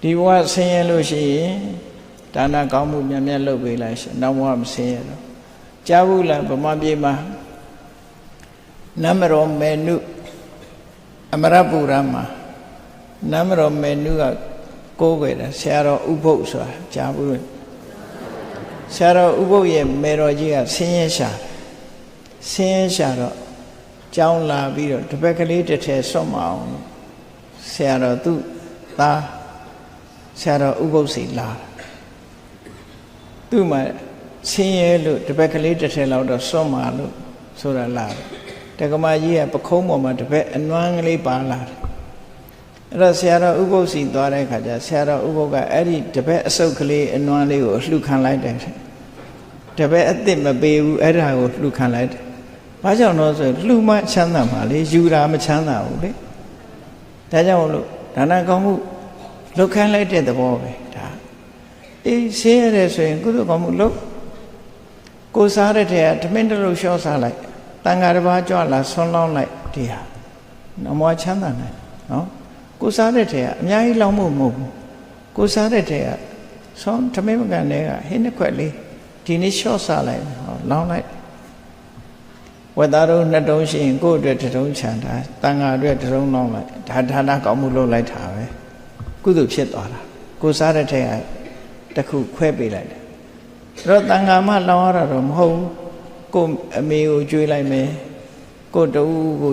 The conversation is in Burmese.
ဒီဘဝဆင်းရဲလို့ရှိရင်ဒါနကောင်းမှုမြတ်မြတ်လုပ်ပေးလိုက်ရှင်နောက်ဘဝမဆင်းရဲတော့ကြားဘူးလားဗမာပြည်မှာနမရောမေနုအမရပူရမှာနမရောမေနုကကိုးကွယ်တယ်ဆရာတော်ဥပုပ်ဆိုတာကြားဘူးလို့ဆရာတော်ဥပုပ်ရဲ့မေတော်ကြီးကဆင်းရဲရှာဆင်းရဲရှာတော့ကြောင်းလာပြီးတော့တပည့်ကလေးတစ်ထည်ဆွတ်မအောင်ဆရာတော်သူ့သား ဆရာတော်ဥပုပ်စီလာသူ့မှာဆင်းရဲလို့တပည့်ကလေးတစ်ထည်လောက်တော့ဆွတ်မှာလို့ဆိုတာလာတယ်တက္ကမကြီးကပခုံးပေါ်မှာတပည့်အနွမ်းကလေးပါလာတယ်အဲ့တော့ဆရာတော်ဥပုပ်စီသွားတဲ့ခါကျဆရာတော်ဥပုပ်ကအဲ့ဒီတပည့်အစုပ်ကလေးအနွမ်းလေးကိုလှူခံလိုက်တယ်တပည့်အစ်စ်မပေးဘူးအဲ့ဒါကိုလှူခံလိုက်တယ်ဘာကြောင့်လို့ဆိုလှူမှချမ်းသာမှာလေယူတာမချမ်းသာဘူးလေဒါကြောင့်မလို့ဒါနကောင်းမှု လှုပ်ခိုင်းလိုက်တဲ့သဘောပဲဒါအေးရှင်းရတယ်ဆိုရင်ကုသိုလ်ကောင်းမှုလုပ်ကိုစားတဲ့ထဲကဓမင်းတစ်လုံးလျှော့စားလိုက်တန်ဃာတစ်ပါးကြွလာဆွန်းလောင်းလိုက်ဒီဟာနမောချမ်းသာနိုင်နော်ကိုစားတဲ့ထဲကအများကြီးလောင်းမှုမဟုတ်ဘူးကိုစားတဲ့ထဲကဆွန်းဓမင်းမကန်တဲ့ကဟင်းတစ်ခွက်လေးဒီနေ့လျှော့စားလိုက်ဟောလောင်းလိုက်ဝက်သားတို့နှစ်တုံးရှိရင်ကိုယ့်အတွက်တစ်တုံးချန်တာတန်ဃာအတွက်တစ်တုံးလောင်းလိုက်ဒါဌာနကောင်းမှုလုပ်လိုက်တာပဲ ကုသိုလ်ဖြစ်သွားတာကိုစားတဲ့ထဲကတစ်ခုခွဲပေးလိုက်တယ်အဲ့တော့တန်ဃာမလောင်းရတာတော့မဟုတ်ဘူးကိုယ့်အမေကိုကြွေးလိုက်မယ်ကိုယ့်တူကို